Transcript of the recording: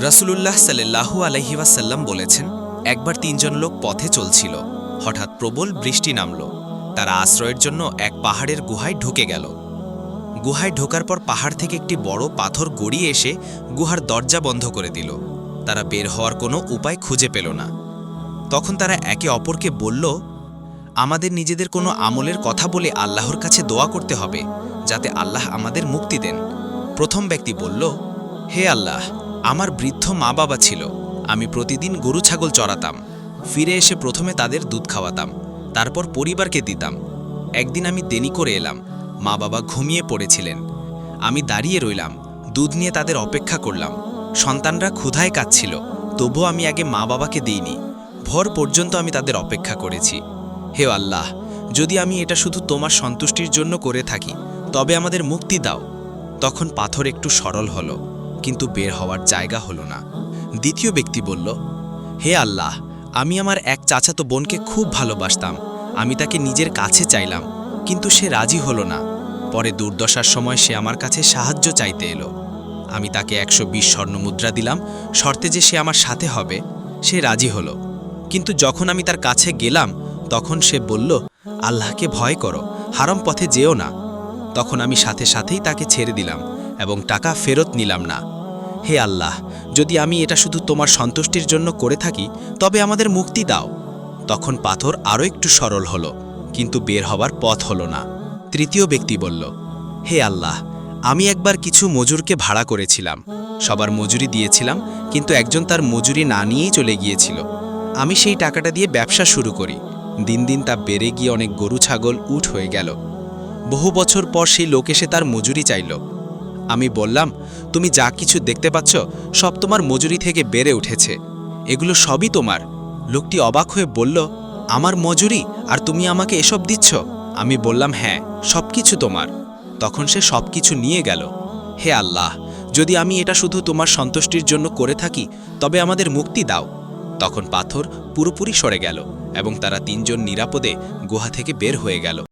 রাসূলুল্লাহ সাল্লাল্লাহু আলহিওয়াসাল্লাম বলেছেন, একবার তিনজন লোক পথে চলছিল। হঠাৎ প্রবল বৃষ্টি নামল। তারা আশ্রয়ের জন্য এক পাহাড়ের গুহায় ঢুকে গেল। গুহায় ঢোকার পর পাহাড় থেকে একটি বড় পাথর গড়িয়ে এসে গুহার দরজা বন্ধ করে দিল। তারা বের হওয়ার কোনো উপায় খুঁজে পেল না। তখন তারা একে অপরকে বলল, আমাদের নিজেদের কোনো আমলের কথা বলে আল্লাহর কাছে দোয়া করতে হবে, যাতে আল্লাহ আমাদের মুক্তি দেন। প্রথম ব্যক্তি বলল, হে আল্লাহ আমার বৃদ্ধ মা বাবা ছিল। আমি প্রতিদিন গরু ছাগল চড়াতাম। ফিরে এসে প্রথমে তাদের দুধ খাওয়াতাম। তারপর পরিবারকে দিতাম। একদিন আমি দেরি করে এলাম। মা বাবা ঘুমিয়ে পড়েছিলেন। আমি দাঁড়িয়ে রইলাম। দুধ নিয়ে তাদের অপেক্ষা করলাম। সন্তানরা ক্ষুধায় কাঁদছিল। তবুও আমি আগে মা বাবাকে দিইনি। ভর পর্যন্ত আমি তাদের অপেক্ষা করেছি। হে আল্লাহ, যদি আমি এটা শুধু তোমার সন্তুষ্টির জন্য করে থাকি, তবে আমাদের মুক্তি দাও। তখন পাথর একটু সরল হলো। কিন্তু বের হওয়ার জায়গা হলো না। দ্বিতীয় ব্যক্তি বলল, হে আল্লাহ, আমি আমার এক চাচাতো বোনকে খুব ভালোবাসতাম। আমি তাকে নিজের কাছে চাইলাম, কিন্তু সে রাজি হলো না। পরে দুর্দশার সময় সে আমার কাছে সাহায্য চাইতে এলো। আমি তাকে একশো বিশ স্বর্ণমুদ্রা দিলাম, শর্তে যে সে আমার সাথে হবে, সে রাজি হলো। কিন্তু যখন আমি তার কাছে গেলাম, তখন সে বলল, আল্লাহকে ভয় করো হারাম পথে যেও না। তখন আমি সাথে সাথেই তাকে ছেড়ে দিলাম এবং টাকা ফেরত নিলাম না। হে আল্লাহ, যদি আমি এটা শুধু তোমার সন্তুষ্টির জন্য করে থাকি, তবে আমাদের মুক্তি দাও। তখন পাথর আরও একটু সরল হলো, কিন্তু বের হবার পথ হলো না। তৃতীয় ব্যক্তি বলল, হে আল্লাহ, আমি একবার কিছু মজুরকে ভাড়া করেছিলাম। সবার মজুরি দিয়েছিলাম, কিন্তু একজন তার মজুরি না নিয়েই চলে গিয়েছিল। আমি সেই টাকাটা দিয়ে ব্যবসা শুরু করি। দিন দিন তা বেড়ে গিয়ে অনেক গরু, ছাগল উঠ হয়ে গেল। বহু বছর পর সেই লোক এসে তার মজুরি চাইল। আমি বললাম, তুমি যা কিছু দেখতে পাচ্ছ সব তোমার মজুরি থেকে বেড়ে উঠেছে। এগুলো সবই তোমার। লোকটি অবাক হয়ে বলল, আমার মজুরি? আর তুমি আমাকে এসব দিচ্ছ? আমি বললাম হ্যাঁ সব কিছু তোমার। তখন সে সব কিছু নিয়ে গেল। হে আল্লাহ, যদি আমি এটা শুধু তোমার সন্তুষ্টির জন্য করে থাকি, তবে আমাদের মুক্তি দাও। তখন পাথর পুরোপুরি সরে গেল এবং তারা তিনজন নিরাপদে গুহা থেকে বের হয়ে গেল।